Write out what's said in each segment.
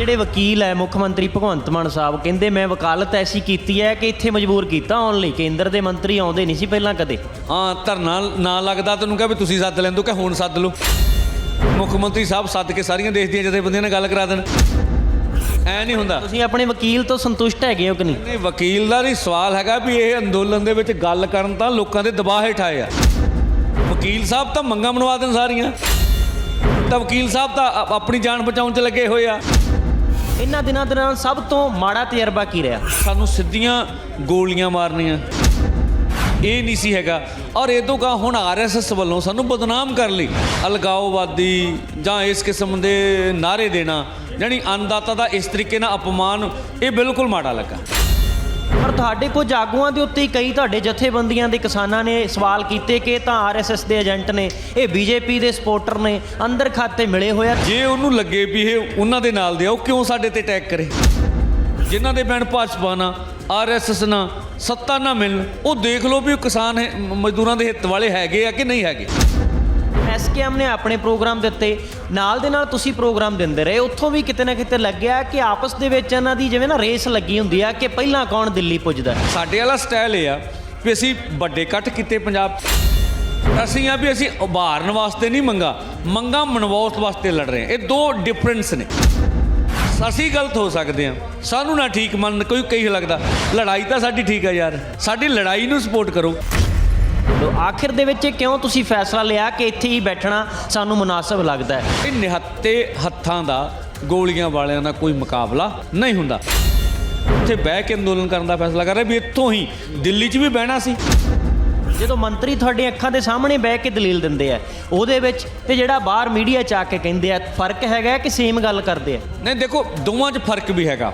ਜਿਹੜੇ ਵਕੀਲ ਹੈ ਮੁੱਖ ਮੰਤਰੀ ਭਗਵੰਤ ਮਾਨ ਸਾਹਿਬ ਕਹਿੰਦੇ ਮੈਂ ਵਕਾਲਤ ਐਸੀ ਕੀਤੀ ਹੈ ਕਿ ਇੱਥੇ ਮਜਬੂਰ ਕੀਤਾ ਆਉਣ ਲਈ ਕੇਂਦਰ ਦੇ ਮੰਤਰੀ ਆਉਂਦੇ ਨਹੀਂ ਸੀ ਪਹਿਲਾਂ ਕਦੇ। ਹਾਂ ਧਰਨਾ ਨਾ ਲੱਗਦਾ ਤੈਨੂੰ ਕਹਾਂ ਵੀ ਤੁਸੀਂ ਸੱਦ ਲੈਂਦੋ ਕਿ ਹੁਣ ਸੱਦ ਲਓ। ਮੁੱਖ ਮੰਤਰੀ ਸਾਹਿਬ ਸੱਦ ਕੇ ਸਾਰੀਆਂ ਦੇਸ਼ ਦੀਆਂ ਜਥੇਬੰਦੀਆਂ ਨਾਲ ਗੱਲ ਕਰਾ ਦੇਣ। ਐ ਨਹੀਂ ਹੁੰਦਾ। ਤੁਸੀਂ ਆਪਣੇ ਵਕੀਲ ਤੋਂ ਸੰਤੁਸ਼ਟ ਹੈਗੇ ਹੋ ਕਿ ਨਹੀਂ? ਨਹੀਂ ਵਕੀਲ ਦਾ ਨਹੀਂ ਸਵਾਲ ਹੈਗਾ ਵੀ ਇਹ ਅੰਦੋਲਨ ਦੇ ਵਿੱਚ ਗੱਲ ਕਰਨ ਤਾਂ ਲੋਕਾਂ ਦੇ ਦਬਾਅ ਹੇਠ ਆਏ ਆ। ਵਕੀਲ ਸਾਹਿਬ ਤਾਂ ਮੰਗਾਂ ਮਨਵਾ ਦੇਣ ਸਾਰੀਆਂ। ਤਾਂ ਵਕੀਲ ਸਾਹਿਬ ਤਾਂ ਆਪਣੀ ਜਾਨ ਬਚਾਉਣ 'ਚ ਲੱਗੇ ਹੋਏ ਆ। ਇਹਨਾਂ ਦਿਨਾਂ ਦੌਰਾਨ ਸਭ ਤੋਂ ਮਾੜਾ ਤਜਰਬਾ ਕੀ ਰਿਹਾ? ਸਾਨੂੰ ਸਿੱਧੀਆਂ ਗੋਲੀਆਂ ਮਾਰਨੀਆਂ। ਇਹ ਨਹੀਂ ਸੀ ਹੈਗਾ। ਔਰ ਇਹ ਤੋਂ ਗਾ ਹੁਣ ਆਰਐਸਐਸ ਵੱਲੋਂ ਸਾਨੂੰ ਬਦਨਾਮ ਕਰ ਲਈ। ਅਲਗਾਓਵਾਦੀ ਜਾਂ ਇਸ ਕਿਸਮ ਦੇ ਨਾਰੇ ਦੇਣਾ ਜਾਣੀ ਅੰਨਦਾਤਾ ਦਾ ਇਸ ਤਰੀਕੇ ਨਾਲ ਅਪਮਾਨ, ਇਹ ਬਿਲਕੁਲ ਮਾੜਾ ਲੱਗਾ। ਪਰ ਤੁਹਾਡੇ ਕੁਝ ਆਗੂਆਂ ਦੇ ਉੱਤੇ ਕਈ ਤੁਹਾਡੇ ਜਥੇਬੰਦੀਆਂ ਦੇ ਕਿਸਾਨਾਂ ਨੇ ਸਵਾਲ ਕੀਤੇ ਕਿ ਇਹ ਤਾਂ ਆਰਐਸਐਸ ਦੇ ਏਜੰਟ ਨੇ, ਇਹ ਬੀਜੇਪੀ ਦੇ ਸਪੋਰਟਰ ਨੇ ਅੰਦਰ ਖਾਤੇ ਮਿਲੇ ਹੋਏ ਆ। ਜੇ ਉਹਨੂੰ ਲੱਗੇ ਵੀ ਇਹ ਉਹਨਾਂ ਦੇ ਨਾਲ ਦੇ ਆ, ਉਹ ਕਿਉਂ ਸਾਡੇ ਤੇ ਅਟੈਕ ਕਰੇ? ਜਿਨ੍ਹਾਂ ਦੇ ਬੈਣ ਭਾਜਪਾ ਨਾਲ ਆਰਐਸਐਸ ਨਾ ਸੱਤਾ ਨਾ ਮਿਲਣ, ਉਹ ਦੇਖ ਲਓ ਵੀ ਉਹ ਕਿਸਾਨ ਮਜ਼ਦੂਰਾਂ ਦੇ ਹਿੱਤ ਵਾਲੇ ਹੈਗੇ ਆ ਕਿ ਨਹੀਂ ਹੈਗੇ। ਐਸਕੇਐਮ ਨੇ ਆਪਣੇ ਪ੍ਰੋਗਰਾਮ ਦਿੱਤੇ ਨਾਲ ਦੇ ਨਾਲ ਤੁਸੀਂ ਪ੍ਰੋਗਰਾਮ ਦਿੰਦੇ ਰਹੇ। ਉੱਥੋਂ ਵੀ ਕਿਤੇ ਨਾ ਕਿਤੇ ਲੱਗਿਆ ਕਿ ਆਪਸ ਦੇ ਵਿੱਚ ਇਹਨਾਂ ਦੀ ਜਿਵੇਂ ਨਾ ਰੇਸ ਲੱਗੀ ਹੁੰਦੀ ਆ ਕਿ ਪਹਿਲਾਂ ਕੌਣ ਦਿੱਲੀ ਪੁੱਜਦਾ। ਸਾਡੇ ਵਾਲਾ ਸਟਾਈਲ ਇਹ ਆ ਵੀ ਅਸੀਂ ਵੱਡੇ ਇਕੱਠ ਕੀਤੇ ਪੰਜਾਬ। ਅਸੀਂ ਆ ਵੀ ਅਸੀਂ ਉਭਾਰਨ ਵਾਸਤੇ ਨਹੀਂ ਮੰਗਾ ਮੰਗਾ ਮਨਵਾਉਣ ਵਾਸਤੇ ਲੜ ਰਹੇ ਹਾਂ। ਇਹ ਦੋ ਡਿਫਰੈਂਸ ਨੇ। ਅਸੀਂ ਗਲਤ ਹੋ ਸਕਦੇ ਹਾਂ। ਸਾਨੂੰ ਨਾ ਠੀਕ ਮੰਨ ਕੋਈ ਕਹੀ ਲੱਗਦਾ, ਲੜਾਈ ਤਾਂ ਸਾਡੀ ਠੀਕ ਆ ਯਾਰ। ਸਾਡੀ ਲੜਾਈ ਨੂੰ ਸਪੋਰਟ ਕਰੋ। ਲੋ ਆਖਿਰ ਦੇ ਵਿੱਚ ਕਿਉਂ ਤੁਸੀਂ ਫੈਸਲਾ ਲਿਆ ਕਿ ਇੱਥੇ ਹੀ ਬੈਠਣਾ ਸਾਨੂੰ ਮੁਨਾਸਬ ਲੱਗਦਾ ਹੈ? ਇਹ ਨਿਹੱਤੇ ਹੱਥਾਂ ਦਾ ਗੋਲੀਆਂ ਵਾਲਿਆਂ ਦਾ ਕੋਈ ਮੁਕਾਬਲਾ ਨਹੀਂ ਹੁੰਦਾ। ਉੱਥੇ ਬਹਿ ਕੇ ਅੰਦੋਲਨ ਕਰਨ ਦਾ ਫੈਸਲਾ ਕਰ ਰਹੇ ਵੀ ਇੱਥੋਂ ਹੀ ਦਿੱਲੀ 'ਚ ਵੀ ਬਹਿਣਾ ਸੀ। ਜਦੋਂ ਮੰਤਰੀ ਤੁਹਾਡੀਆਂ ਅੱਖਾਂ ਦੇ ਸਾਹਮਣੇ ਬਹਿ ਕੇ ਦਲੀਲ ਦਿੰਦੇ ਆ ਉਹਦੇ ਵਿੱਚ ਤੇ ਜਿਹੜਾ ਬਾਹਰ ਮੀਡੀਆ 'ਚ ਆ ਕੇ ਕਹਿੰਦੇ ਆ ਫ਼ਰਕ ਹੈਗਾ ਕਿ ਸੇਮ ਗੱਲ ਕਰਦੇ ਆ? ਨਹੀਂ ਦੇਖੋ ਦੋਵਾਂ 'ਚ ਫ਼ਰਕ ਵੀ ਹੈਗਾ।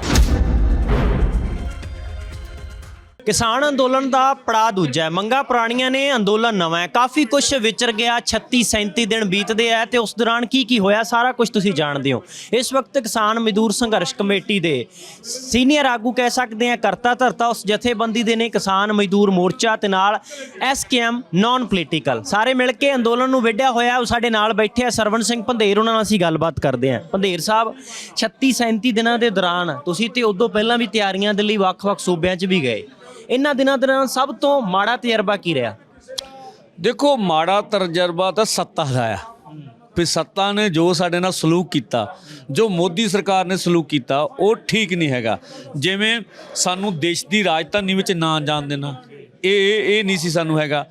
ਕਿਸਾਨ ਅੰਦੋਲਨ ਦਾ ਪੜਾ ਦੂਜਾ ਹੈ। ਮੰਗਾ ਪੁਰਾਣੀਆਂ ਨੇ, ਅੰਦੋਲਨ ਨਵਾਂ ਹੈ। ਕਾਫੀ ਕੁਝ ਵਿਚਰ ਗਿਆ 36 37 ਦਿਨ ਬੀਤਦੇ ਆ ਤੇ ਉਸ ਦੌਰਾਨ ਕੀ ਕੀ ਹੋਇਆ, ਸਾਰਾ ਕੁਝ ਤੁਸੀਂ ਜਾਣਦੇ ਹੋ। ਇਸ ਵਕਤ ਕਿਸਾਨ ਮਜ਼ਦੂਰ ਸੰਘਰਸ਼ ਕਮੇਟੀ ਦੇ ਸੀਨੀਅਰ ਆਗੂ ਕਹਿ ਸਕਦੇ ਆ, ਕਰਤਾ ਧਰਤਾ ਉਸ ਜਥੇਬੰਦੀ ਦੇ ਨੇ ਕਿਸਾਨ ਮਜ਼ਦੂਰ ਮੋਰਚਾ ਤੇ ਨਾਲ ਐਸਕੇਐਮ ਨਾਨ ਪੋਲੀਟੀਕਲ ਸਾਰੇ ਮਿਲ ਕੇ ਅੰਦੋਲਨ ਨੂੰ ਵਿੱਢਿਆ ਹੋਇਆ, ਉਹ ਸਾਡੇ ਨਾਲ ਬੈਠੇ ਆ। ਸਰਵਣ ਸਿੰਘ ਪੰਧੇਰ, ਉਹਨਾਂ ਨਾਲ ਅਸੀਂ ਗੱਲਬਾਤ ਕਰਦੇ ਆ। ਪੰਧੇਰ ਸਾਹਿਬ 36 37 ਦਿਨਾਂ ਦੇ ਦੌਰਾਨ ਤੁਸੀਂ ਤੇ ਉਦੋਂ ਪਹਿਲਾਂ ਵੀ ਤਿਆਰੀਆਂ ਦੇ ਲਈ ਵੱਖ-ਵੱਖ ਸੂਬਿਆਂ 'ਚ ਵੀ ਗਏ। ਇਹਨਾਂ ਦਿਨਾਂ ਦੌਰਾਨ ਸਭ ਤੋਂ ਮਾੜਾ ਤਜਰਬਾ ਕੀ ਰਿਹਾ? ਦੇਖੋ, ਮਾੜਾ ਤਜਰਬਾ ਤਾਂ ਸੱਤਾ ਦਾ ਆ। ਵੀ ਸੱਤਾ ਨੇ ਜੋ ਸਾਡੇ ਨਾਲ ਸਲੂਕ ਕੀਤਾ, ਜੋ ਮੋਦੀ ਸਰਕਾਰ ਨੇ ਸਲੂਕ ਕੀਤਾ, ਉਹ ਠੀਕ ਨਹੀਂ ਹੈਗਾ। ਜਿਵੇਂ ਸਾਨੂੰ ਦੇਸ਼ ਦੀ ਰਾਜਧਾਨੀ ਵਿੱਚ ਨਾ ਜਾਣ ਦੇਣਾ, ਇਹ ਇਹ ਨਹੀਂ ਸੀ ਸਾਨੂੰ ਹੈਗਾ।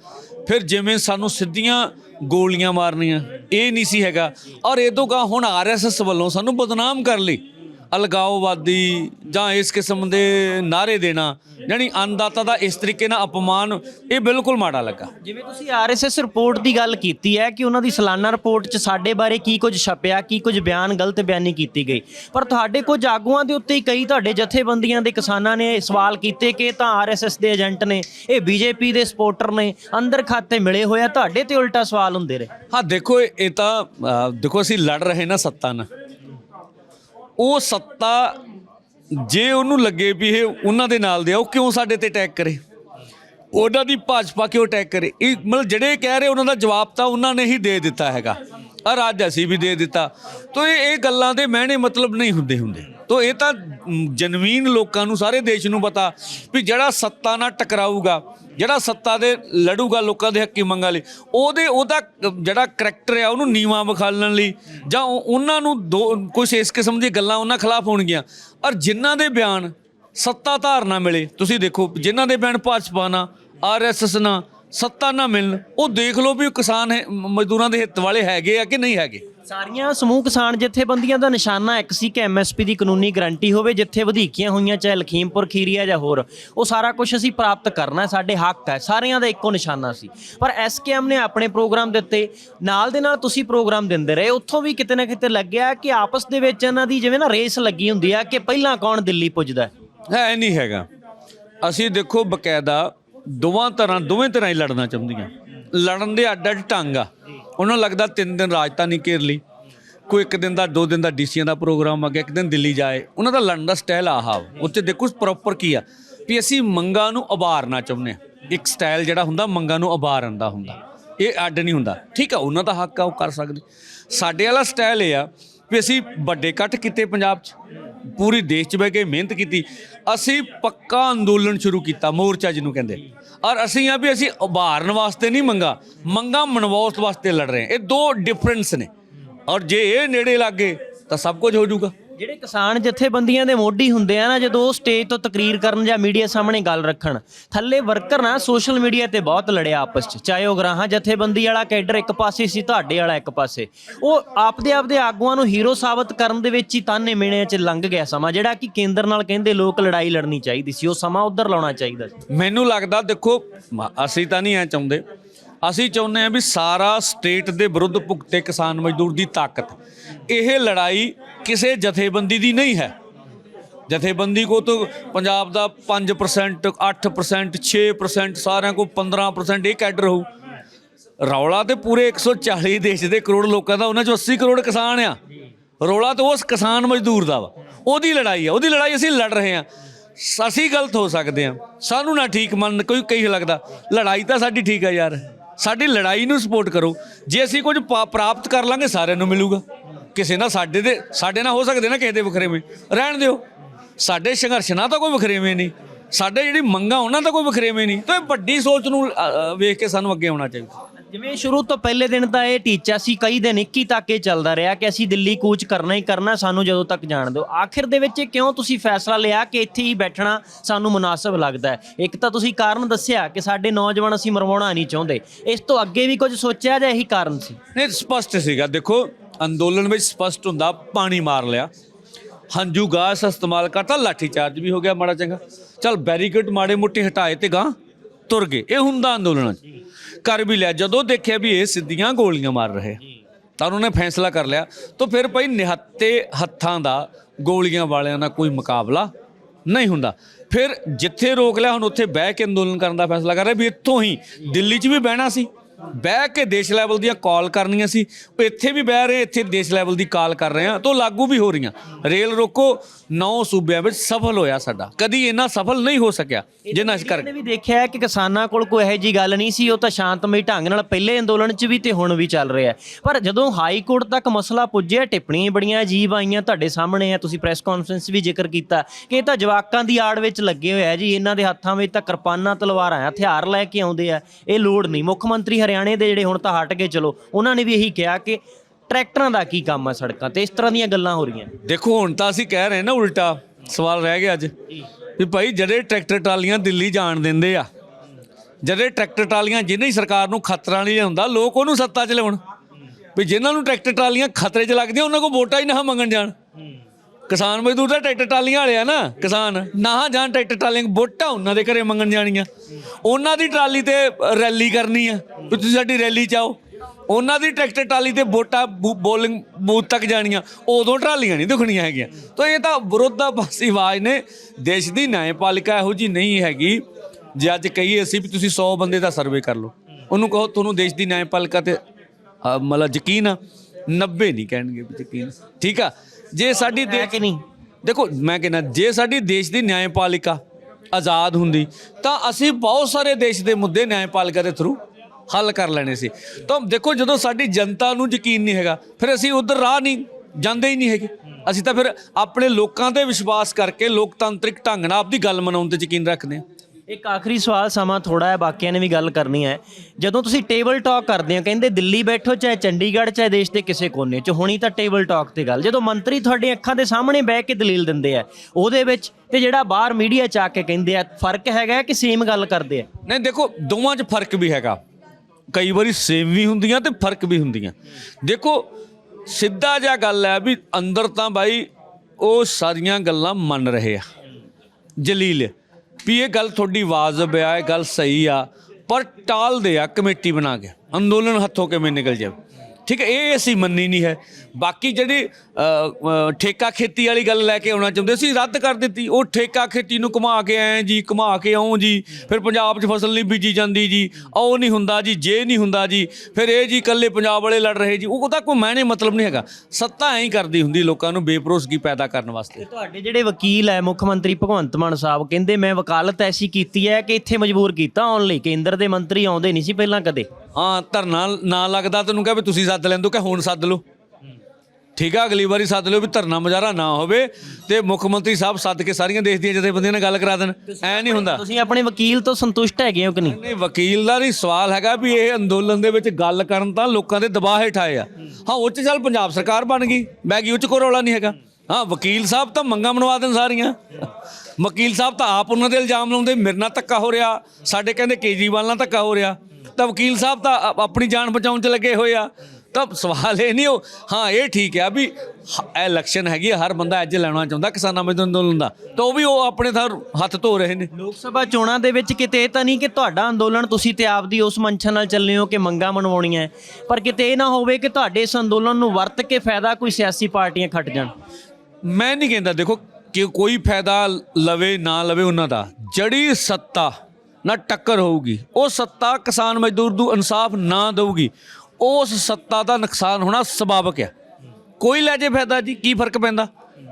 ਫਿਰ ਜਿਵੇਂ ਸਾਨੂੰ ਸਿੱਧੀਆਂ ਗੋਲੀਆਂ ਮਾਰਨੀਆਂ, ਇਹ ਨਹੀਂ ਸੀ ਹੈਗਾ। ਔਰ ਇਹ ਤੋਂ ਗਾ ਹੁਣ ਆਰਐਸਐਸ ਵੱਲੋਂ ਸਾਨੂੰ ਬਦਨਾਮ ਕਰ ਲਈ। ਅਲਗਾਓਵਾਦੀ ਜਾਂ ਇਸ ਕਿਸਮ ਦੇ ਨਾਰੇ ਦੇਣਾ ਯਾਨੀ ਅੰਨਦਾਤਾ ਦਾ ਇਸ ਤਰੀਕੇ ਨਾਲ ਅਪਮਾਨ ਇਹ ਬਿਲਕੁਲ ਮਾੜਾ ਲੱਗਾ। ਜਿਵੇਂ ਤੁਸੀਂ ਆਰਐਸਐਸ ਰਿਪੋਰਟ ਦੀ ਗੱਲ ਕੀਤੀ ਹੈ ਕਿ ਉਹਨਾਂ ਦੀ ਸਾਲਾਨਾ ਰਿਪੋਰਟ 'ਚ ਸਾਡੇ ਬਾਰੇ ਕੀ ਕੁਝ ਛਪਿਆ ਕੀ ਕੁਝ ਬਿਆਨ ਗਲਤ ਬਿਆਨੀ ਕੀਤੀ ਗਈ। ਪਰ ਤੁਹਾਡੇ ਕੁਝ ਆਗੂਆਂ ਦੇ ਉੱਤੇ ਕਈ ਤੁਹਾਡੇ ਜਥੇਬੰਦੀਆਂ ਦੇ ਕਿਸਾਨਾਂ ਨੇ ਸਵਾਲ ਕੀਤੇ ਕਿ ਤਾਂ ਆਰਐਸਐਸ ਦੇ ਏਜੰਟ ਨੇ ਇਹ ਬੀਜੇਪੀ ਦੇ ਸਪੋਰਟਰ ਨੇ ਅੰਦਰ ਖਾਤੇ ਮਿਲੇ ਹੋਏ ਆ ਤੁਹਾਡੇ ਤੇ ਉਲਟਾ ਸਵਾਲ ਹੁੰਦੇ ਰਹੇ। ਹਾਂ ਦੇਖੋ ਇਹ ਤਾਂ ਦੇਖੋ ਅਸੀਂ ਲੜ ਰਹੇ ਨਾ ਸੱਤਾ ਨਾਲ। ਉਹ ਸੱਤਾ ਜੇ ਉਹਨੂੰ ਲੱਗੇ ਵੀ ਇਹ ਉਹਨਾਂ ਦੇ ਨਾਲ ਦੇ ਆ, ਉਹ ਕਿਉਂ ਸਾਡੇ ਤੇ ਅਟੈਕ ਕਰੇ? ਉਹਨਾਂ ਦੀ ਭਾਜਪਾ ਕਿਉਂ ਅਟੈਕ ਕਰੇ? ਇਹ ਮਤਲਬ ਜਿਹੜੇ ਕਹਿ ਰਹੇ ਉਹਨਾਂ ਦਾ ਜਵਾਬ ਤਾਂ ਉਹਨਾਂ ਨੇ ਹੀ ਦੇ ਦਿੱਤਾ ਹੈਗਾ। ਔਰ ਅੱਜ ਅਸੀਂ ਵੀ ਦੇ ਦਿੱਤਾ। ਤੋ ਇਹ ਇਹ ਗੱਲਾਂ ਦੇ ਮਹਿਣੇ ਮਤਲਬ ਨਹੀਂ ਹੁੰਦੇ ਹੁੰਦੇ। ਤੋ ਇਹ ਤਾਂ ਜਨਵੀਨ ਲੋਕਾਂ ਨੂੰ, ਸਾਰੇ ਦੇਸ਼ ਨੂੰ ਪਤਾ ਵੀ ਜਿਹੜਾ ਸੱਤਾ ਨਾਲ ਟਕਰਾਊਗਾ ਜਿਹੜਾ ਸੱਤਾ ਦੇ ਲੜੂਗਾ ਲੋਕਾਂ ਦੇ ਹੱਕੀ ਮੰਗਾਂ ਲਈ, ਉਹਦੇ, ਉਹਦਾ ਜਿਹੜਾ ਕਰੈਕਟਰ ਆ, ਉਹਨੂੰ ਨੀਵਾ ਵਿਖਾਲਣ ਲਈ, ਜਾਂ ਉਹਨਾਂ ਨੂੰ ਦੋ ਕੁਝ ਇਸ ਕਿਸਮ ਦੀ ਗੱਲਾਂ ਉਹਨਾਂ ਖਿਲਾਫ ਹੋਣਗੀਆਂ। ਔਰ ਜਿਨ੍ਹਾਂ ਦੇ ਬਿਆਨ ਸੱਤਾ ਧਾਰਨਾ ਮਿਲੇ, ਤੁਸੀਂ ਦੇਖੋ, ਜਿਨ੍ਹਾਂ ਦੇ ਬਿਆਨ ਭਾਜਪਾ ਨਾਲ ਆਰਐਸਐਸ ਨਾਲ ਸੱਤਾ ਨਾ ਮਿਲਣ ਉਹ ਦੇਖ ਲਓ ਵੀ ਉਹ ਕਿਸਾਨ ਹੈ- ਮਜ਼ਦੂਰਾਂ ਦੇ ਹਿੱਤ ਵਾਲੇ ਹੈਗੇ ਆ ਕਿ ਨਹੀਂ ਹੈਗੇ। ਸਾਰੀਆਂ ਸਮੂਹ ਕਿਸਾਨ ਜਥੇਬੰਦੀਆਂ ਦਾ ਨਿਸ਼ਾਨਾ ਇੱਕ ਸੀ ਕਿ ਐਮਐਸਪੀ ਦੀ ਕਾਨੂੰਨੀ ਗਰੰਟੀ ਹੋਵੇ ਜਿੱਥੇ ਵਧੀਕੀਆਂ ਹੋਈਆਂ ਚਾਹੇ ਲਖੀਮਪੁਰ ਖੀਰੀਆ ਜਾਂ ਹੋਰ। ਉਹ ਸਾਰਾ ਕੁਝ ਅਸੀਂ ਪ੍ਰਾਪਤ ਕਰਨਾ ਹੈ, ਸਾਡੇ ਹੱਕ ਹੈ ਸਾਰਿਆਂ ਦਾ ਇੱਕੋ ਨਿਸ਼ਾਨਾ ਸੀ। ਪਰ ਐਸਕੇਐਮ ਨੇ ਆਪਣੇ ਪ੍ਰੋਗਰਾਮ ਦਿੱਤੇ ਨਾਲ ਦੇ ਨਾਲ ਤੁਸੀਂ ਪ੍ਰੋਗਰਾਮ ਦਿੰਦੇ ਰਹੇ ਉੱਥੋਂ ਵੀ ਕਿਤੇ ਨਾ ਕਿਤੇ ਲੱਗਿਆ ਕਿ ਆਪਸ ਦੇ ਵਿੱਚ ਇਹਨਾਂ ਦੀ ਜਿਵੇਂ ਨਾ ਰੇਸ ਲੱਗੀ ਹੁੰਦੀ ਆ ਕਿ ਪਹਿਲਾਂ ਕੌਣ ਦਿੱਲੀ ਪੁੱਜਦਾ ਹੈ। ਹੈ ਨਹੀਂ ਹੈਗਾ। ਅਸੀਂ ਦੇਖੋ ਬਕਾਇਦਾ ਦੋਵਾਂ ਤਰ੍ਹਾਂ ਦੋਵੇਂ ਤਰ੍ਹਾਂ ਹੀ ਲੜਨਾ ਚਾਹੁੰਦੀਆਂ। ਲੜਨ ਦੇ ਅੱਡ ਅੱਡ ਢੰਗ ਆ। ਉਹਨਾਂ ਨੂੰ ਲੱਗਦਾ ਤਿੰਨ ਦਿਨ ਰਾਜਧਾਨੀ ਘੇਰ ਲਈ। ਕੋਈ ਇੱਕ ਦਿਨ ਦਾ, ਦੋ ਦਿਨ ਦਾ ਡੀਸੀਆਂ ਦਾ ਪ੍ਰੋਗਰਾਮ ਆ ਗਿਆ, ਇੱਕ ਦਿਨ ਦਿੱਲੀ ਜਾਏ। ਉਹਨਾਂ ਦਾ ਲੜਨ ਦਾ ਸਟਾਈਲ ਆਹ ਉੱਥੇ ਦੇਖੋ ਪ੍ਰੋਪਰ ਕੀ ਆ। ਵੀ ਅਸੀਂ ਮੰਗਾਂ ਨੂੰ ਉਭਾਰਨਾ ਚਾਹੁੰਦੇ ਆ। ਇੱਕ ਸਟਾਈਲ ਜਿਹੜਾ ਹੁੰਦਾ, ਮੰਗਾਂ ਨੂੰ ਉਭਾਰਨ ਦਾ ਹੁੰਦਾ। ਇਹ ਅੱਡ ਨਹੀਂ ਹੁੰਦਾ। ਠੀਕ ਆ, ਉਹਨਾਂ ਦਾ ਹੱਕ ਆ, ਉਹ ਕਰ ਸਕਦੇ। ਸਾਡੇ ਵਾਲਾ ਸਟਾਈਲ ਇਹ ਆ ਵੀ ਅਸੀਂ ਵੱਡੇ ਇਕੱਠ ਕੀਤੇ ਪੰਜਾਬ 'ਚ, ਪੂਰੀ ਦੇਸ਼ 'ਚ ਬਹਿ ਕੇ ਮਿਹਨਤ ਕੀਤੀ। ਅਸੀਂ ਪੱਕਾ ਅੰਦੋਲਨ ਸ਼ੁਰੂ ਕੀਤਾ, ਮੋਰਚਾ ਜਿਹਨੂੰ ਕਹਿੰਦੇ। ਔਰ ਅਸੀਂ ਆ ਵੀ ਅਸੀਂ ਉਭਾਰਨ ਵਾਸਤੇ ਨਹੀਂ ਮੰਗਾ ਮੰਗਾ ਮਨਵਾਉਣ ਵਾਸਤੇ ਲੜ ਰਹੇ ਹਾਂ। ਇਹ ਦੋ ਡਿਫਰੈਂਸ ਨੇ। ਔਰ ਜੇ ਇਹ ਨੇੜੇ ਲੱਗੇ ਤਾਂ ਸਭ ਕੁਝ ਹੋ ਜਾਊਗਾ। ਜਿਹੜੇ ਕਿਸਾਨ ਜਥੇਬੰਦੀਆਂ ਦੇ ਮੋਢੀ ਹੁੰਦੇ ਆ ਨਾ, ਜਦੋਂ ਉਹ ਸਟੇਜ ਤੋਂ ਤਕਰੀਰ ਕਰਨ ਜਾਂ ਮੀਡੀਆ ਸਾਹਮਣੇ ਗੱਲ ਰੱਖਣ, ਥੱਲੇ ਵਰਕਰ ਨਾ ਸੋਸ਼ਲ ਮੀਡੀਆ ਤੇ ਬਹੁਤ ਲੜਿਆ ਆਪਸ 'ਚ, ਚਾਹੇ ਉਹ ਗਰਾਹਾਂ ਜਥੇਬੰਦੀ ਵਾਲਾ ਕੈਡਰ ਇੱਕ ਪਾਸੇ ਸੀ, ਤੁਹਾਡੇ ਵਾਲਾ ਇੱਕ ਪਾਸੇ। ਉਹ ਆਪਦੇ ਆਪਦੇ ਆਗੂਆਂ ਨੂੰ ਹੀਰੋ ਸਾਬਤ ਕਰਨ ਦੇ ਵਿੱਚ ਹੀ ਤਾਨੇ ਮੇਣਿਆਂ 'ਚ ਲੰਘ ਗਿਆ ਸਮਾਂ, ਜਿਹੜਾ ਕਿ ਕੇਂਦਰ ਨਾਲ ਕਹਿੰਦੇ ਲੋਕ ਲੜਾਈ ਲੜਨੀ ਚਾਹੀਦੀ ਸੀ, ਉਹ ਸਮਾਂ ਉਧਰ ਲਾਉਣਾ ਚਾਹੀਦਾ ਸੀ। ਮੈਨੂੰ ਲੱਗਦਾ ਦੇਖੋ ਅਸੀਂ ਤਾਂ ਨਹੀਂ ਐ ਚਾਹੁੰਦੇ। ਅਸੀਂ ਚਾਹੁੰਦੇ ਆ ਵੀ ਸਾਰਾ ਸਟੇਟ ਦੇ ਵਿਰੁੱਧ ਭੁਗਤੇ ਕਿਸਾਨ ਮਜ਼ਦੂਰ ਦੀ ਤਾਕਤ। ਇਹ ਲੜਾਈ ਕਿਸੇ ਜਥੇਬੰਦੀ ਦੀ ਨਹੀਂ ਹੈ। ਜਥੇਬੰਦੀ ਕੋ ਤਾਂ ਪੰਜਾਬ ਦਾ 5% 8% 6% ਸਾਰਿਆਂ ਕੋ 15% ਇਹ ਕੈਡਰ ਹੋਊ। ਰੌਲਾ ਤੇ ਪੂਰੇ 140 ਦੇਸ਼ ਦੇ ਕਰੋੜ ਲੋਕਾਂ ਦਾ, ਉਹਨਾਂ ਚੋਂ 80 ਕਰੋੜ ਕਿਸਾਨ ਆ। ਰੌਲਾ ਤਾਂ ਉਸ ਕਿਸਾਨ ਮਜ਼ਦੂਰ ਦਾ ਵਾ। ਉਹਦੀ ਲੜਾਈ ਆ, ਉਹਦੀ ਲੜਾਈ ਅਸੀਂ ਲੜ ਰਹੇ ਆ। ਅਸੀਂ ਗਲਤ ਹੋ ਸਕਦੇ ਆ। ਸਾਨੂੰ ਨਾ ਠੀਕ ਮੰਨ ਕੋਈ ਕਹੀ ਲੱਗਦਾ। ਲੜਾਈ ਤਾਂ ਸਾਡੀ ਠੀਕ ਆ ਯਾਰ। ਸਾਡੀ ਲੜਾਈ ਨੂੰ ਸਪੋਰਟ ਕਰੋ। ਜੇ ਅਸੀਂ ਕੁਝ ਪਾ- ਪ੍ਰਾਪਤ ਕਰ ਲਾਂਗੇ, ਸਾਰਿਆਂ ਨੂੰ ਮਿਲੂਗਾ। ਕਿਸੇ ਨਾਲ ਸਾਡੇ ਦੇ ਸਾਡੇ ਨਾਲ ਹੋ ਸਕਦੇ ਨਾ ਕਿਸੇ ਦੇ ਵਖਰੇਵੇਂ ਰਹਿਣ ਦਿਓ। ਸਾਡੇ ਸੰਘਰਸ਼ ਨਾਲ ਤਾਂ ਕੋਈ ਵਖਰੇਵੇਂ ਨਹੀਂ। ਸਾਡੇ ਜਿਹੜੀ ਮੰਗਾਂ ਉਹਨਾਂ ਦਾ ਕੋਈ ਵਖਰੇਵੇਂ ਨਹੀਂ। ਤਾਂ ਵੱਡੀ ਸੋਚ ਨੂੰ ਵੇਖ ਕੇ ਸਾਨੂੰ ਅੱਗੇ ਆਉਣਾ ਚਾਹੀਦਾ। ਜਿਵੇਂ ਸ਼ੁਰੂ ਤੋਂ ਪਹਿਲੇ ਦਿਨ ਦਾ ਇਹ ਟੀਚਾ ਸੀ ਕਈ ਦਿਨ 21 ਤੱਕ ਇਹ ਚੱਲਦਾ ਰਿਹਾ ਕਿ ਅਸੀਂ ਦਿੱਲੀ ਕੂਚ ਕਰਨਾ ਹੀ ਕਰਨਾ ਸਾਨੂੰ ਜਦੋਂ ਤੱਕ ਜਾਣ ਦਿਓ। ਆਖਿਰ ਦੇ ਵਿੱਚ ਇਹ ਕਿਉਂ ਤੁਸੀਂ ਫੈਸਲਾ ਲਿਆ ਕਿ ਇੱਥੇ ਹੀ ਬੈਠਣਾ ਸਾਨੂੰ ਮੁਨਾਸਬ ਲੱਗਦਾ ਹੈ? ਇੱਕ ਤਾਂ ਤੁਸੀਂ ਕਾਰਨ ਦੱਸਿਆ ਕਿ ਸਾਡੇ ਨੌਜਵਾਨ ਅਸੀਂ ਮਰਵਾਉਣਾ ਨਹੀਂ ਚਾਹੁੰਦੇ। ਇਸ ਤੋਂ ਅੱਗੇ ਵੀ ਕੁਝ ਸੋਚਿਆ ਜਾਂ ਇਹੀ ਕਾਰਨ ਸੀ? ਨਹੀਂ ਸਪਸ਼ਟ ਸੀਗਾ। ਦੇਖੋ ਅੰਦੋਲਨ ਵਿੱਚ ਸਪਸ਼ਟ ਹੁੰਦਾ, ਪਾਣੀ ਮਾਰ ਲਿਆ। ਹੰਝੂ ਗਾਸ ਇਸਤੇਮਾਲ ਕਰਤਾ, ਲਾਠੀ ਚਾਰਜ ਵੀ ਹੋ ਗਿਆ ਮਾੜਾ ਚੰਗਾ। ਚਲ ਬੈਰੀਕੇਡ ਮਾੜੇ ਮੋਟੇ ਹਟਾਏ ਤੇ ਗਾਂ ਤੁਰ ਗਏ। ਇਹ ਹੁੰਦਾ ਅੰਦੋਲਨ ਕਰ ਵੀ ਲਿਆ। ਜਦੋਂ ਦੇਖਿਆ ਵੀ ਇਹ ਸਿੱਧੀਆਂ ਗੋਲੀਆਂ ਮਾਰ ਰਹੇ ਤਾਂ ਉਹਨਾਂ ਨੇ ਫੈਸਲਾ ਕਰ ਲਿਆ। ਤਾਂ ਫਿਰ ਭਾਈ ਨਿਹੱਤੇ ਹੱਥਾਂ ਦਾ, ਗੋਲੀਆਂ ਵਾਲਿਆਂ ਨਾਲ ਕੋਈ ਮੁਕਾਬਲਾ ਨਹੀਂ ਹੁੰਦਾ। ਫਿਰ ਜਿੱਥੇ ਰੋਕ ਲਿਆ, ਹੁਣ ਉੱਥੇ ਬਹਿ ਕੇ ਅੰਦੋਲਨ ਕਰਨ ਦਾ ਫੈਸਲਾ ਕਰ ਰਿਹਾ ਵੀ ਇੱਥੋਂ ਹੀ, ਦਿੱਲੀ 'ਚ ਵੀ ਬਹਿਣਾ ਸੀ। ਬਹਿ ਕੇ ਦੇਸ਼ ਲੈਵਲ ਦੀਆਂ ਕਾਲ ਕਰਨੀਆਂ ਸੀ। ਉਹ ਇੱਥੇ ਵੀ ਬਹਿ ਰਹੇ ਇੱਥੇ ਦੇਸ਼ ਲੈਵਲ ਦੀ ਕਾਲ ਕਰ ਰਹੇ ਆ ਤਾਂ ਲਾਗੂ ਵੀ ਹੋ ਰਹੀਆਂ। ਰੇਲ ਰੋਕੋ ਨੌ ਸੂਬਿਆਂ ਵਿੱਚ ਸਫਲ ਹੋਇਆ ਸਾਡਾ। ਕਦੀ ਇੰਨਾ ਸਫਲ ਨਹੀਂ ਹੋ ਸਕਿਆ ਜਿੰਨਾ ਇਸ ਕਰ ਵੀ ਦੇਖਿਆ ਹੈ ਕਿ ਕਿਸਾਨਾਂ ਕੋਲ ਕੋਈ ਇਹੋ ਜੀ ਗੱਲ ਨਹੀਂ ਸੀ। ਉਹ ਤਾਂ ਸ਼ਾਂਤਮਈ ਢੰਗ ਨਾਲ ਪਹਿਲੇ ਅੰਦੋਲਨ 'ਚ ਵੀ ਤੇ ਹੁਣ ਵੀ ਚੱਲ ਰਿਹਾ। ਪਰ ਜਦੋਂ ਹਾਈ ਕੋਰਟ ਤੱਕ ਮਸਲਾ ਪੁੱਜਿਆ ਟਿੱਪਣੀਆਂ ਬੜੀਆਂ ਅਜੀਬ ਆਈਆਂ ਤੁਹਾਡੇ ਸਾਹਮਣੇ ਆ ਤੁਸੀਂ ਪ੍ਰੈਸ ਕਾਨਫਰੰਸ ਵੀ ਜ਼ਿਕਰ ਕੀਤਾ। ਕਿ ਇਹ ਤਾਂ ਜਵਾਕਾਂ ਦੀ ਆੜ ਵਿੱਚ ਲੱਗੇ ਹੋਏ ਆ ਜੀ। ਇਹਨਾਂ ਦੇ ਹੱਥਾਂ ਵਿੱਚ ਤਾਂ ਕਿਰਪਾਨਾਂ ਤਲਵਾਰਾਂ ਆ ਹਥਿਆਰ ਲੈ ਕੇ ਆਉਂਦੇ ਆ। ਇਹ ਲੋੜ ਨਹੀਂ। ਮੁੱਖ ਮੰਤਰੀ ਹਰਿਆਣੇ ਦੇ ਜਿਹੜੇ ਹੁਣ ਤਾਂ ਹਟ ਕੇ ਚਲੋ ਉਹਨਾਂ ਨੇ ਵੀ ਇਹੀ ਕਿਹਾ ਕਿ ਟਰੈਕਟਰਾਂ ਦਾ ਕੀ ਕੰਮ ਆ ਸੜਕਾਂ ਤੇ? ਇਸ ਤਰ੍ਹਾਂ ਦੀਆਂ ਗੱਲਾਂ ਹੋ ਰਹੀਆਂ। ਦੇਖੋ ਹੁਣ ਤਾਂ ਅਸੀਂ ਕਹਿ ਰਹੇ ਨਾ ਉਲਟਾ ਸਵਾਲ ਰਹਿ ਗਿਆ ਅੱਜ। ਵੀ ਭਾਈ ਜਿਹੜੇ ਟਰੈਕਟਰ ਟਰਾਲੀਆਂ ਦਿੱਲੀ ਜਾਣ ਦਿੰਦੇ ਆ ਜਿਹੜੇ ਟਰੈਕਟਰ ਟਰਾਲੀਆਂ ਜਿਹਨੇ ਹੀ ਸਰਕਾਰ ਨੂੰ ਖਤਰਾ ਨਹੀਂ ਹੁੰਦਾ ਲੋਕ ਉਹਨੂੰ ਸੱਤਾ 'ਚ ਲਿਆਉਣ। ਵੀ ਜਿਨ੍ਹਾਂ ਨੂੰ ਟਰੈਕਟਰ ਟਰਾਲੀਆਂ ਖਤਰੇ 'ਚ ਲੱਗਦੀਆਂ ਉਹਨਾਂ ਕੋਲ ਵੋਟਾਂ ਹੀ ਨਾ ਮੰਗਣ ਜਾਣ। ਕਿਸਾਨ ਮਜ਼ਦੂਰ ਤਾਂ ਟਰੈਕਟਰ ਟਰਾਲੀਆਂ ਵਾਲੇ ਆ ਨਾ ਕਿਸਾਨ। ਨਾ ਜਾਣ ਟਰੈਕਟਰ ਟਰਾਲੀਆਂ ਵੋਟਾਂ ਉਹਨਾਂ ਦੇ ਘਰੇ ਮੰਗਣ ਜਾਣੀਆਂ। ਉਹਨਾਂ ਦੀ ਟਰਾਲੀ ਤੇ ਰੈਲੀ ਕਰਨੀ ਆ ਵੀ ਤੁਸੀਂ ਸਾਡੀ ਰੈਲੀ 'ਚ ਆਓ। ਉਹਨਾਂ ਦੀ ਟਰੈਕਟਰ ਟਰਾਲੀ ਤੇ ਵੋਟਾਂ ਬੋਲਿੰਗ ਬੂਥ ਤੱਕ ਜਾਣੀਆਂ। ਉਦੋਂ ਟਰਾਲੀਆਂ ਨਹੀਂ ਦੁਖਣੀਆਂ ਹੈਗੀਆਂ। ਤਾਂ ਇਹ ਤਾਂ ਵਿਰੋਧਾਭਾਸੀ ਆਵਾਜ਼ ਨੇ। ਦੇਸ਼ ਦੀ ਨਿਆਂਪਾਲਿਕਾ ਇਹੋ ਜੀ ਨਹੀਂ ਹੈਗੀ ਜੇ ਅੱਜ ਕਹੀਏ ਅਸੀਂ ਵੀ ਤੁਸੀਂ 100 ਬੰਦੇ ਦਾ ਸਰਵੇ ਕਰ ਲਓ। ਉਹਨੂੰ ਕਹੋ ਤੁਹਾਨੂੰ ਦੇਸ਼ ਦੀ ਨਿਆਂਪਾਲਿਕਾ ਤੇ ਅ, ਮਤਲਬ ਯਕੀਨ ਆ? 90 ਨਹੀਂ ਕਹਿਣਗੇ ਵੀ ਯਕੀਨ। ਠੀਕ ਆ? ਜੇ ਸਾਡੀ ਹੈ ਦੇ ਕਿ ਨਹੀਂ? ਦੇਖੋ ਮੈਂ ਕਹਿੰਦਾ ਜੇ ਸਾਡੀ ਦੇਸ਼ ਦੀ ਨਿਆਂਪਾਲਿਕਾ ਆਜ਼ਾਦ ਹੁੰਦੀ ਤਾਂ ਅਸੀਂ ਬਹੁਤ ਸਾਰੇ ਦੇਸ਼ ਦੇ ਮੁੱਦੇ ਨਿਆਂਪਾਲਿਕਾ ਦੇ ਥਰੂ ਹੱਲ ਕਰ ਲੈਣੇ ਸੀ। ਤਾਂ ਦੇਖੋ ਜਦੋਂ ਸਾਡੀ ਜਨਤਾ ਨੂੰ ਯਕੀਨ ਨਹੀਂ ਹੈਗਾ ਫਿਰ ਅਸੀਂ ਉਧਰ ਰਾਹ ਨਹੀਂ ਜਾਂਦੇ ਹੀ ਨਹੀਂ ਹੈਗੇ। ਅਸੀਂ ਤਾਂ ਫਿਰ ਆਪਣੇ ਲੋਕਾਂ ਤੇ ਵਿਸ਼ਵਾਸ ਕਰਕੇ ਲੋਕਤਾਂਤਰਿਕ ਢੰਗ ਨਾਲ ਆਪਦੀ ਗੱਲ ਮਨਾਉਣ ਤੇ ਯਕੀਨ ਰੱਖਦੇ ਹਾਂ। ਇੱਕ ਆਖਰੀ ਸਵਾਲ ਸਮਾਂ ਥੋੜਾ ਹੈ ਬਾਕੀਆਂ ਨੇ ਵੀ ਗੱਲ ਕਰਨੀ ਹੈ। ਜਦੋਂ ਤੁਸੀਂ ਟੇਬਲ ਟਾਕ ਕਰਦੇ ਹੋ, ਕਹਿੰਦੇ ਦਿੱਲੀ ਬੈਠੋ, ਚਾਹੇ ਚੰਡੀਗੜ੍ਹ, ਚਾਹੇ ਦੇਸ਼ ਦੇ ਕਿਸੇ ਕੋਨੇ 'ਚ, ਹੋਣੀ ਤਾਂ ਟੇਬਲ ਟਾਕ ਤੇ ਗੱਲ। ਜਦੋਂ ਮੰਤਰੀ ਤੁਹਾਡੇ ਅੱਖਾਂ ਦੇ ਸਾਹਮਣੇ ਬਹਿ ਕੇ ਦਲੀਲ ਦਿੰਦੇ ਆ, ਉਹਦੇ ਵਿੱਚ ਤੇ ਜਿਹੜਾ ਬਾਹਰ ਮੀਡੀਆ 'ਚ ਆ ਕੇ ਕਹਿੰਦੇ ਆ, ਫ਼ਰਕ ਹੈਗਾ ਕਿ ਸੇਮ ਗੱਲ ਕਰਦੇ ਆ? ਨਹੀਂ, ਦੇਖੋ, ਦੋਵਾਂ 'ਚ ਫ਼ਰਕ ਵੀ ਹੈਗਾ। ਕਈ ਵਾਰੀ ਸੇਮ ਵੀ ਹੁੰਦੀਆਂ ਤੇ ਫ਼ਰਕ ਵੀ ਹੁੰਦੀਆਂ। ਦੇਖੋ, ਸਿੱਧਾ ਜਿਹਾ ਗੱਲ ਹੈ ਵੀ ਅੰਦਰ ਤਾਂ ਬਾਈ, ਉਹ ਸਾਰੀਆਂ ਗੱਲਾਂ ਮੰਨ ਰਹੇ ਆ। ਜਲੀਲ। ਵੀ ਇਹ ਗੱਲ ਤੁਹਾਡੀ ਵਾਜਬ ਆ, ਇਹ ਗੱਲ ਸਹੀ ਆ, ਪਰ ਟਾਲਦੇ ਆ, ਕਮੇਟੀ ਬਣਾ ਕੇ। ਅੰਦੋਲਨ ਹੱਥੋਂ ਕਿਵੇਂ ਨਿਕਲ ਜਾਵੇ? ਠੀਕ ਹੈ, ਇਹ ਅਸੀਂ ਮੰਨੀ ਨਹੀਂ ਹੈ। ਬਾਕੀ ਜਿਹੜੀ ਠੇਕਾ ਖੇਤੀ ਵਾਲੀ ਗੱਲ ਲੈ ਕੇ ਆਉਣਾ ਚਾਹੁੰਦੇ ਸੀ ਰੱਦ ਕਰ ਦਿੱਤੀ। ਉਹ ਠੇਕਾ ਖੇਤੀ ਨੂੰ ਘੁਮਾ ਕੇ ਆਏ ਜੀ, ਘੁਮਾ ਕੇ ਆਉਂ ਜੀ, ਫਿਰ ਪੰਜਾਬ 'ਚ ਫਸਲ ਨਹੀਂ ਬੀਜੀ ਜਾਂਦੀ ਜੀ। ਉਹ ਨਹੀਂ ਹੁੰਦਾ ਜੀ, ਜੇ ਨਹੀਂ ਹੁੰਦਾ ਜੀ, ਫਿਰ ਇਹ ਜੀ ਇਕੱਲੇ ਪੰਜਾਬ ਵਾਲੇ ਲੜ ਰਹੇ ਜੀ। ਉਹ ਤਾਂ ਕੋਈ ਮਾਇਨੇ ਮਤਲਬ ਨਹੀਂ ਹੈਗਾ। ਸੱਤਾ ਐਂ ਹੀ ਕਰਦੀ ਹੁੰਦੀ ਲੋਕਾਂ ਨੂੰ ਬੇਪਰੋਸਗੀ ਪੈਦਾ ਕਰਨ ਵਾਸਤੇ। ਤੁਹਾਡੇ ਜਿਹੜੇ ਵਕੀਲ ਹੈ, ਮੁੱਖ ਮੰਤਰੀ ਭਗਵੰਤ ਮਾਨ ਸਾਹਿਬ, ਕਹਿੰਦੇ ਮੈਂ ਵਕਾਲਤ ਐਸੀ ਕੀਤੀ ਹੈ ਕਿ ਇੱਥੇ ਮਜਬੂਰ ਕੀਤਾ ਆਉਣ ਲਈ, ਕੇਂਦਰ ਦੇ ਮੰਤਰੀ ਆਉਂਦੇ ਨਹੀਂ ਸੀ ਪਹਿਲਾਂ ਕਦੇ। ਹਾਂ ਧਰਨਾ ਨਾ ਲੱਗਦਾ ਤੈਨੂੰ ਕਹੇ ਵੀ ਤੁਸੀਂ ਸੱਦ ਲੈਂਦੋ ਕਿ ਹੁਣ ਸੱਦ ਲਓ। ਠੀਕ ਆ ਅਗਲੀ ਵਾਰੀ ਸੱਦ ਲਿਓ ਵੀ ਧਰਨਾ ਮੁਜ਼ਾਹਰਾ ਨਾ ਹੋਵੇ ਤੇ ਮੁੱਖ ਮੰਤਰੀ ਸਾਹਿਬ ਸੱਦ ਕੇ ਸਾਰੀਆਂ ਦੇਸ਼ ਦੀਆਂ ਜਥੇਬੰਦੀਆਂ ਨਾਲ ਗੱਲ ਕਰਾ ਦੇਣ। ਐ ਨਹੀਂ ਹੁੰਦਾ। ਤੁਸੀਂ ਆਪਣੇ ਵਕੀਲ ਤੋਂ ਸੰਤੁਸ਼ਟ ਹੈਗੇ ਹੋ ਕਿ ਨਹੀਂ? ਨਹੀਂ ਵਕੀਲ ਦਾ ਨਹੀਂ ਸਵਾਲ ਹੈਗਾ ਵੀ ਇਹ ਅੰਦੋਲਨ ਦੇ ਵਿੱਚ ਗੱਲ ਕਰਨ ਤਾਂ ਲੋਕਾਂ ਦੇ ਦਬਾਅ ਹੇਠ ਆਏ ਆ। ਹਾਂ ਉਹ ਚ ਚੱਲ ਪੰਜਾਬ ਸਰਕਾਰ ਬਣ ਗਈ ਮੈਂ ਕੀ ਉਹ ਚ ਕੋਈ ਰੌਲਾ ਨਹੀਂ ਹੈਗਾ। ਹਾਂ ਵਕੀਲ ਸਾਹਿਬ ਤਾਂ ਮੰਗਾ ਮਨਵਾ ਦੇਣ ਸਾਰੀਆਂ। ਵਕੀਲ ਸਾਹਿਬ ਤਾਂ ਆਪ ਉਹਨਾਂ ਦੇ ਇਲਜ਼ਾਮ ਲਾਉਂਦੇ ਮੇਰੇ ਨਾਲ ਧੱਕਾ ਹੋ ਰਿਹਾ ਸਾਡੇ ਕਹਿੰਦੇ ਕੇਜਰੀਵਾਲ ਨਾਲ ਧੱਕਾ ਹੋ ਰਿਹਾ। ਤਾਂ ਵਕੀਲ ਸਾਹਿਬ ਤਾਂ ਆ- ਆਪਣੀ ਜਾਨ ਬਚਾਉਣ 'ਚ ਲੱਗੇ ਹੋਏ ਆ। ਤਾਂ ਸਵਾਲ ਇਹ ਨਹੀਂ ਉਹ ਹਾਂ ਇਹ ਠੀਕ ਹੈ ਵੀ ਹ- ਇਹ ਇਲੈਕਸ਼ਨ ਹੈਗੀ ਆ, ਹਰ ਬੰਦਾ ਅੱਜ ਲੈਣਾ ਚਾਹੁੰਦਾ ਕਿਸਾਨਾਂ ਮਜ਼ਦੂਰ ਅੰਦੋਲਨ ਦਾ। ਤਾਂ ਉਹ ਵੀ ਉਹ ਆਪਣੇ ਥਾਂ ਹੱਥ ਧੋ ਰਹੇ ਨੇ। ਲੋਕ ਸਭਾ ਚੋਣਾਂ ਦੇ ਵਿੱਚ ਕਿਤੇ ਇਹ ਤਾਂ ਨਹੀਂ ਕਿ ਤੁਹਾਡਾ ਅੰਦੋਲਨ ਤੁਸੀਂ ਤੇ ਆਪਦੀ ਉਸ ਮੰਸ਼ਾ ਨਾਲ ਚੱਲੇ ਹੋ ਕਿ ਮੰਗਾਂ ਮਨਵਾਉਣੀਆਂ ਹੈ। ਪਰ ਕਿਤੇ ਇਹ ਨਾ ਹੋਵੇ ਕਿ ਤੁਹਾਡੇ ਇਸ ਅੰਦੋਲਨ ਨੂੰ ਵਰਤ ਕੇ ਫਾਇਦਾ ਕੋਈ ਸਿਆਸੀ ਪਾਰਟੀਆਂ ਖੱਟ ਜਾਣ। ਮੈਂ ਨਹੀਂ ਕਹਿੰਦਾ ਦੇਖੋ ਕਿ ਕੋਈ ਫਾਇਦਾ ਲਵੇ ਨਾ ਲਵੇ ਉਹਨਾਂ ਦਾ। ਜੜੀ ਸੱਤਾ ਨਾ ਟੱਕਰ ਹੋਊਗੀ। ਉਹ ਸੱਤਾ ਕਿਸਾਨ ਮਜ਼ਦੂਰ ਨੂੰ ਇਨਸਾਫ ਨਾ ਦੇਊਗੀ। ਉਸ ਸੱਤਾ ਦਾ ਨੁਕਸਾਨ ਹੋਣਾ ਸੁਭਾਵਿਕ ਹੈ। ਕੋਈ ਲੈ ਜੇ ਫਾਇਦਾ ਜੀ ਕੀ ਫ਼ਰਕ ਪੈਂਦਾ?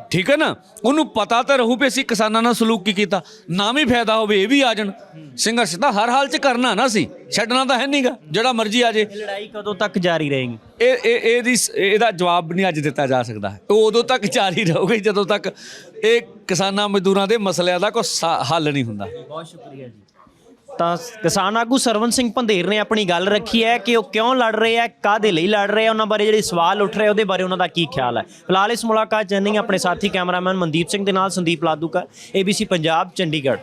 ਠੀਕ ਹੈ ਨਾ? ਉਹਨੂੰ ਪਤਾ ਤਾਂ ਰਹੂ ਵੀ ਅਸੀਂ ਕਿਸਾਨਾਂ ਨਾਲ ਸਲੂਕ ਕੀ ਕੀਤਾ। ਨਾ ਵੀ ਫਾਇਦਾ ਹੋਵੇ ਇਹ ਵੀ ਆ ਜਾਣ। ਸੰਘਰਸ਼ ਤਾਂ ਹਰ ਹਾਲ 'ਚ ਕਰਨਾ ਨਾ ਸੀ। ਛੱਡਣਾ ਤਾਂ ਹੈ ਨਹੀਂਗਾ ਜਿਹੜਾ ਮਰਜ਼ੀ ਆ ਜੇ। ਲੜਾਈ ਕਦੋਂ ਤੱਕ ਜਾਰੀ ਰਹੇਗੀ? ਇਹ ਇਹ ਇਹਦੀ ਇਹਦਾ ਜਵਾਬ ਨਹੀਂ ਅੱਜ ਦਿੱਤਾ ਜਾ ਸਕਦਾ। ਉਹ ਉਦੋਂ ਤੱਕ ਜਾਰੀ ਰਹੂਗਾ ਜਦੋਂ ਤੱਕ ਇਹ ਕਿਸਾਨਾਂ ਮਜ਼ਦੂਰਾਂ ਦੇ ਮਸਲਿਆਂ ਦਾ ਕੋਈ ਹੱਲ ਨਹੀਂ ਹੁੰਦਾ। ਬਹੁਤ ਸ਼ੁਕਰੀਆ ਜੀ। ਤਾਂ ਕਿਸਾਨ ਆਗੂ ਸਰਵਨ ਸਿੰਘ ਪੰਧੇਰ ਨੇ ਆਪਣੀ ਗੱਲ ਰੱਖੀ ਹੈ ਕਿ ਉਹ ਕਿਉਂ ਲੜ ਰਹੇ ਆ ਕਾਦੇ ਲਈ ਲੜ ਰਹੇ ਆ ਉਹਨਾਂ ਬਾਰੇ ਜਿਹੜੇ ਸਵਾਲ ਉੱਠ ਰਹੇ ਉਹਦੇ ਬਾਰੇ ਉਹਨਾਂ ਦਾ ਕੀ ਖਿਆਲ ਹੈ। ਫਿਲਹਾਲ ਇਸ ਮੁਲਾਕਾਤ ਜਨਨੀ ਆਪਣੇ ਸਾਥੀ ਕੈਮਰਾਮੈਨ ਮਨਦੀਪ ਸਿੰਘ ਦੇ ਨਾਲ ਸੰਦੀਪ ਲਾਦੂਕਰ ABC ਪੰਜਾਬ, ਚੰਡੀਗੜ੍ਹ।